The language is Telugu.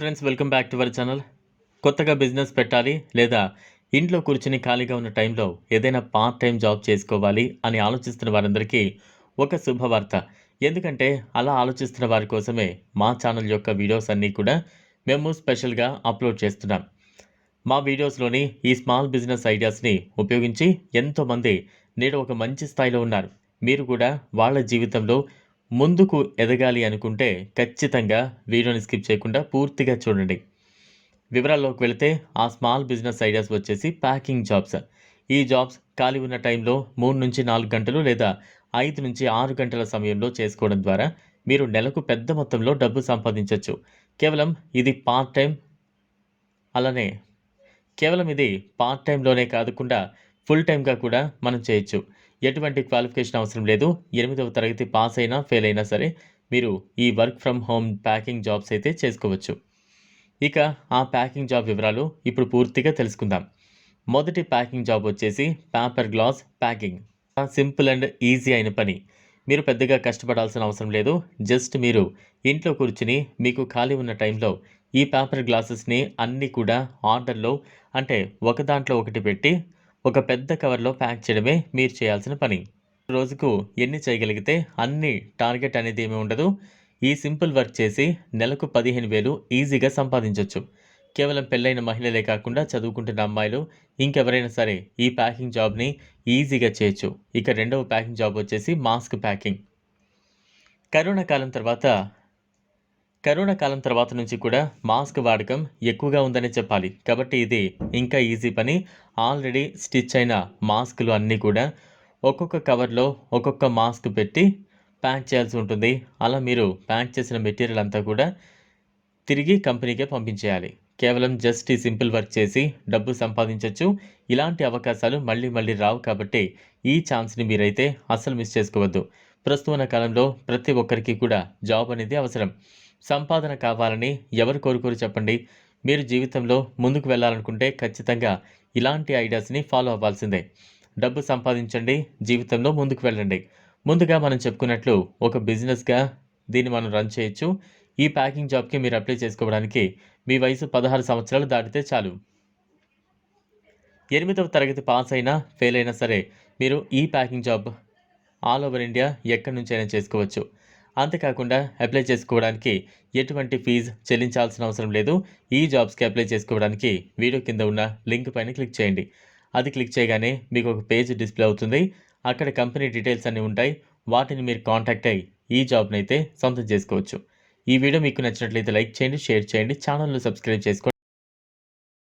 Friends welcome back to our channel. కొత్తగా బిజినెస్ పెట్టాలి లేదా ఇంట్లో కూర్చుని ఖాళీగా ఉన్న టైంలో ఏదైనా పార్ట్ టైం జాబ్ చేసుకోవాలి అని ఆలోచిస్తున్న వారందరికీ ఒక శుభవార్త. ఎందుకంటే అలా ఆలోచిస్తున్న వారి కోసమే మా ఛానల్ యొక్క వీడియోస్ అన్నీ కూడా మేము స్పెషల్గా అప్లోడ్ చేస్తున్నాం. మా వీడియోస్లోని ఈ స్మాల్ బిజినెస్ ఐడియాస్ని ఉపయోగించి ఎంతోమంది నేడు ఒక మంచి స్థాయిలో ఉన్నారు. మీరు కూడా వాళ్ళ జీవితంలో ముందుకు ఎదగాలి అనుకుంటే ఖచ్చితంగా వీడియోని స్కిప్ చేయకుండా పూర్తిగా చూడండి. వివరాల్లోకి వెళితే ఆ స్మాల్ బిజినెస్ ఐడియాస్ వచ్చేసి ప్యాకింగ్ జాబ్స్. ఈ జాబ్స్ ఖాళీ ఉన్న టైంలో మూడు నుంచి నాలుగు గంటలు లేదా ఐదు నుంచి ఆరు గంటల సమయంలో చేసుకోవడం ద్వారా మీరు నెలకు పెద్ద మొత్తంలో డబ్బు సంపాదించవచ్చు కేవలం ఇది పార్ట్ టైం అలానే కేవలం ఇది పార్ట్ టైంలోనే కాకుండా ఫుల్ టైంగా కూడా మనం చేయొచ్చు. ఎటువంటి క్వాలిఫికేషన్ అవసరం లేదు. ఎనిమిదవ తరగతి పాస్ అయినా ఫెయిల్ అయినా సరే మీరు ఈ work from home packing jobs అయితే చేసుకోవచ్చు. ఇక ఆ ప్యాకింగ్ జాబ్ వివరాలు ఇప్పుడు పూర్తిగా తెలుసుకుందాం. మొదటి ప్యాకింగ్ జాబ్ వచ్చేసి paper glass packing. Simple and easy అయిన పని. మీరు పెద్దగా కష్టపడాల్సిన అవసరం లేదు. జస్ట్ మీరు ఇంట్లో కూర్చుని మీకు ఖాళీ ఉన్న టైంలో ఈ పేపర్ గ్లాసెస్ని అన్నీ కూడా ఆర్డర్లో అంటే ఒక దాంట్లో ఒకటి పెట్టి ఒక పెద్ద కవర్లో ప్యాక్ చేయడమే మీరు చేయాల్సిన పని. రోజుకు ఎన్ని చేయగలిగితే అన్ని టార్గెట్ అనేది ఏమీ ఉండదు. ఈ సింపుల్ వర్క్ చేసి నెలకు పదిహేను వేలు ఈజీగా సంపాదించవచ్చు కేవలం పెళ్ళైన మహిళలే కాకుండా చదువుకుంటున్న అమ్మాయిలు ఇంకెవరైనా సరే ఈ ప్యాకింగ్ జాబ్ని ఈజీగా చేయొచ్చు. ఇక రెండవ ప్యాకింగ్ జాబ్ వచ్చేసి మాస్క్ ప్యాకింగ్. కరోనా కాలం తర్వాత కరోనా కాలం తర్వాత నుంచి కూడా మాస్క్ వాడకం ఎక్కువగా ఉందనే చెప్పాలి. కాబట్టి ఇది ఇంకా ఈజీ పని. ఆల్రెడీ స్టిచ్ అయిన మాస్కులు అన్నీ కూడా ఒక్కొక్క కవర్లో ఒక్కొక్క మాస్క్ పెట్టి ప్యాక్ చేయాల్సి ఉంటుంది. అలా మీరు ప్యాక్ చేసిన మెటీరియల్ అంతా కూడా తిరిగి కంపెనీకే పంపించేయాలి. కేవలం జస్ట్ ఈ సింపుల్ వర్క్ చేసి డబ్బు సంపాదించవచ్చు ఇలాంటి అవకాశాలు మళ్ళీ మళ్ళీ రావు కాబట్టి ఈ ఛాన్స్ని మీరైతే అస్సలు మిస్ చేసుకోవద్దు. ప్రస్తుత కాలంలో ప్రతి ఒక్కరికి కూడా జాబ్ అనేది అవసరం. సంపాదన కావాలని ఎవరు కోరుకోరు చెప్పండి. మీరు జీవితంలో ముందుకు వెళ్ళాలనుకుంటే ఖచ్చితంగా ఇలాంటి ఐడియాస్ని ఫాలో అవ్వాల్సిందే. డబ్బు సంపాదించండి జీవితంలో ముందుకు వెళ్ళండి. ముందుగా మనం చెప్పుకున్నట్లు ఒక బిజినెస్గా దీన్ని మనం రన్ చేయొచ్చు. ఈ ప్యాకింగ్ జాబ్కి మీరు అప్లై చేసుకోవడానికి మీ వయసు పదహారు సంవత్సరాలు దాటితే చాలు. ఎనిమిదవ తరగతి పాస్ అయినా ఫెయిల్ అయినా సరే మీరు ఈ packing job all over India ఎక్కడి నుంచైనా చేసుకోవచ్చు. అంతేకాకుండా అప్లై చేసుకోవడానికి ఎటువంటి ఫీజు చెల్లించాల్సిన అవసరం లేదు. ఈ జాబ్స్కి అప్లై చేసుకోవడానికి వీడియో కింద ఉన్న లింక్ పైన క్లిక్ చేయండి. అది క్లిక్ చేయగానే మీకు ఒక పేజ్ డిస్ప్లే అవుతుంది. అక్కడ కంపెనీ డీటెయిల్స్ అన్నీ ఉంటాయి. వాటిని మీరు కాంటాక్ట్ అయ్యి ఈ జాబ్ని అయితే సొంతం చేసుకోవచ్చు. ఈ వీడియో మీకు నచ్చినట్లయితే లైక్ చేయండి షేర్ చేయండి ఛానల్ను సబ్స్క్రైబ్ చేసుకోండి.